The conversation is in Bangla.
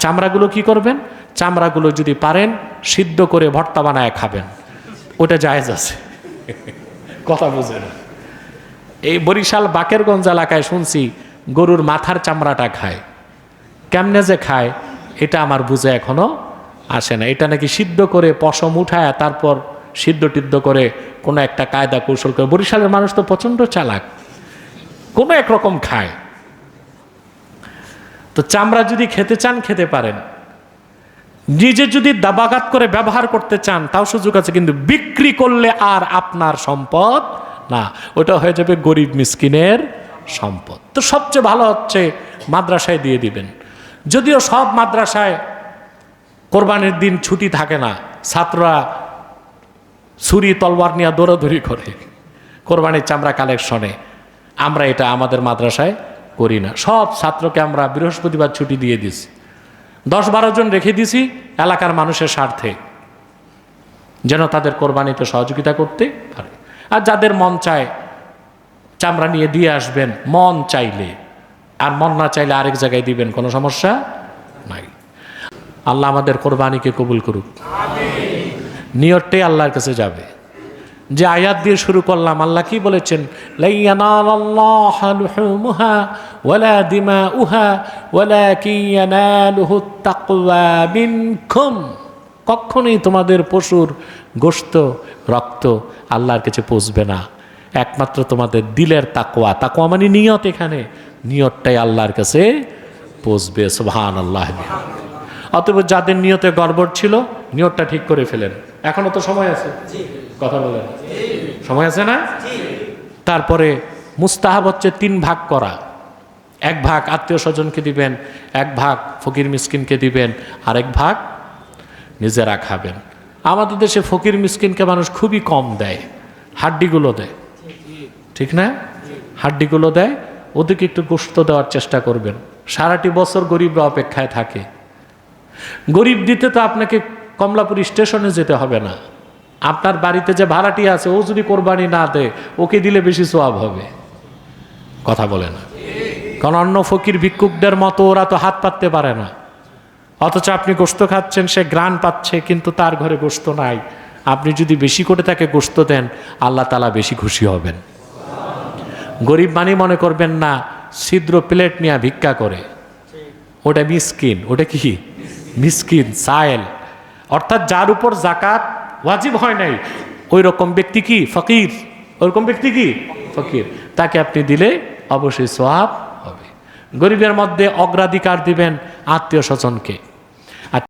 চামড়াগুলো কি করবেন? চামড়াগুলো যদি পারেন, সিদ্ধ করে ভর্তা বানায় খাবেন। ওটা জায়েজ আছে। কথা বুঝে না। এই বরিশাল বাকেরগঞ্জ এলাকায় শুনছি, গরুর মাথার চামড়াটা খায়। কেমনে যে খায়, এটা আমার বুঝে এখনও আসে না। এটা নাকি সিদ্ধ করে পশম উঠায়, তারপর সিদ্ধ টিদ্ধ করে কোনো একটা কায়দা কৌশল করে। বরিশালের মানুষ তো প্রচণ্ড চালাক। কোনো একরকম খায়। তো চামড়া যদি খেতে চান, খেতে পারেন। নিজে যদি দাবাগাত করে ব্যবহার করতে চান, তাও সুযোগ আছে, কিন্তু বিক্রি করলে আর আপনার সম্পদ না। ওটা হয়ে যাবে গরিব মিসকিনের সম্পদ। তো সবচেয়ে ভালো হচ্ছে মাদ্রাসায় দিয়ে দিবেন। যদিও সব মাদ্রাসায় কোরবানির দিন ছুটি থাকে না, ছাত্ররা ছুরি তলবার নিয়ে দৌড়াদৌড়ি করে কোরবানির চামড়া কালেকশনে। আমরা এটা আমাদের মাদ্রাসায় করি না। সব ছাত্রকে আমরা বৃহস্পতিবার ছুটি দিয়ে দিছি। দশ বারো জন রেখে দিছি এলাকার মানুষের স্বার্থে। যেন তাদের কোরবানিতে সহযোগিতা করতে পারে। আর যাদের মন চায় চামড়া নিয়ে দিয়ে আসবেন, মন চাইলে। আর মন না চাইলে আরেক জায়গায় দিবেন, কোনো সমস্যা নাই। আল্লাহ আমাদের কোরবানিকে কবুল করুক। নিয়তটাই আল্লাহর কাছে যাবে। যে আয়াত দিয়ে শুরু করলাম, আল্লাহ কি বলেছেন? কখনোই তোমাদের পশুর গোশত, রক্ত আল্লাহর কাছে পৌঁছবে না। একমাত্র তোমাদের দিলের তাকোয়া তাকোয়া মানে নিয়ত এখানে। নিয়তটাই আল্লাহর কাছে পৌঁছবে সুবহান আল্লাহ অতএব যাদের নিয়তে গড়বড় ছিল, নিয়তটা ঠিক করে ফেলেন। এখনও তো সময় আছে? কথা বলেন। সময় আছে না? তারপরে মুস্তাহাব হচ্ছে তিন ভাগ করা। এক ভাগ আত্মীয় স্বজনকে দিবেন, এক ভাগ ফকির মিসকিনকে দিবেন আর এক ভাগ নিজেরা খাবেন। আমাদের দেশে ফকির মিসকিনকে মানুষ খুবই কম দেয়, হাড্ডিগুলো দেয়। ঠিক না? হাড্ডিগুলো দেয়, ওদেরকে একটু গোস্ত দেওয়ার চেষ্টা করবেন। সারাটি বছর গরিবরা অপেক্ষায় থাকে। গরিব দিতে তো আপনাকে কমলাপুর স্টেশনে যেতে হবে না। আপনার বাড়িতে যে ভাড়াটি আছে, ও যদি কোরবানি না দেয়, ওকে দিলে বেশি সোয়াব হবে। কথা বলে না। কারণ অন্য ফকির ভিক্ষুকদের মতো ওরা তো হাত পাততে পারে না। অথচ আপনি গোস্ত খাচ্ছেন, সে গ্রান পাচ্ছে, কিন্তু তার ঘরে গোস্ত নাই। আপনি যদি বেশি করে তাকে গোস্ত দেন, আল্লাহ তালা বেশি খুশি হবেন। গরিব মানি মনে করবেন না, ছিদ্র প্লেট নিয়ে ভিক্ষা করে। ওটা মিসকিন, ওটা কি? মিসকিন, সায়েল। অর্থাৎ যার উপর জাকাত ওয়াজিব হয় নাই। ওই রকম ব্যক্তি কি? ফকির। ওরকম ব্যক্তি কি? ফকির। তাকে আপনি দিলে অবশ্যই সোয়াব হবে। গরিবের মধ্যে অগ্রাধিকার দিবেন আত্মীয় স্বজনকে।